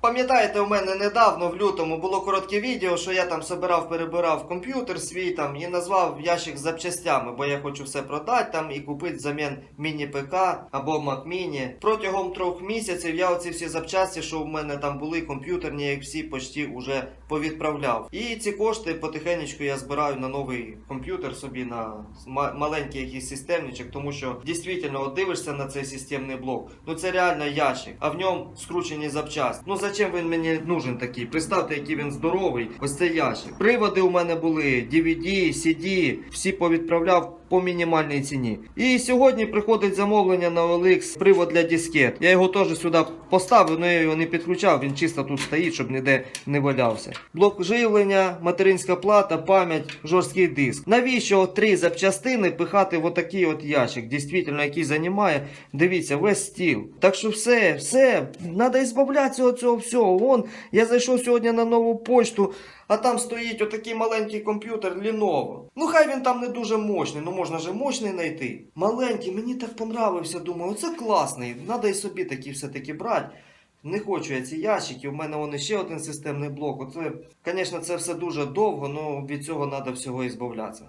Пам'ятаєте, у мене недавно в лютому було коротке відео, що я там собирав, перебирав комп'ютер свій там і назвав ящик з запчастями, бо я хочу все продати там і купити взамін міні-ПК або Mac Mini. Протягом трьох місяців я оці всі запчасті, що в мене там були комп'ютерні, як всі почти уже повідправляв. І ці кошти потихенечку я збираю на новий комп'ютер собі на маленький якийсь системничок, тому що дійсно дивишся на цей системний блок. Ну це реально ящик, а в ньому скручені запчасти. Ну зачем він мені нужен такий? Представте, який він здоровий. Ось цей ящик. Приводи у мене були DVD, CD, всі повідправляв. По мінімальній ціні. І сьогодні приходить замовлення на OLX привод для дискет. Я його теж сюди поставив, але я його не підключав, він чисто тут стоїть, щоб ніде не валявся. Блок живлення, материнська плата, пам'ять, жорсткий диск. Навіщо три запчастини пихати в отакий от ящик, дійсно, який займає, дивіться, весь стіл. Так що все, все, треба ізбавлятися від цього всього. Вон, я зайшов сьогодні на нову почту. А там стоїть отакий маленький комп'ютер Lenovo. Ну хай він там не дуже мощний, ну можна же мощний знайти. Маленький, мені так понравився, думаю, оце класний. Надо і собі такі все-таки брати. Не хочу я ці ящики, у мене вон ще один системний блок. Оце, звісно, це все дуже довго, але від цього треба всього і збавлятися.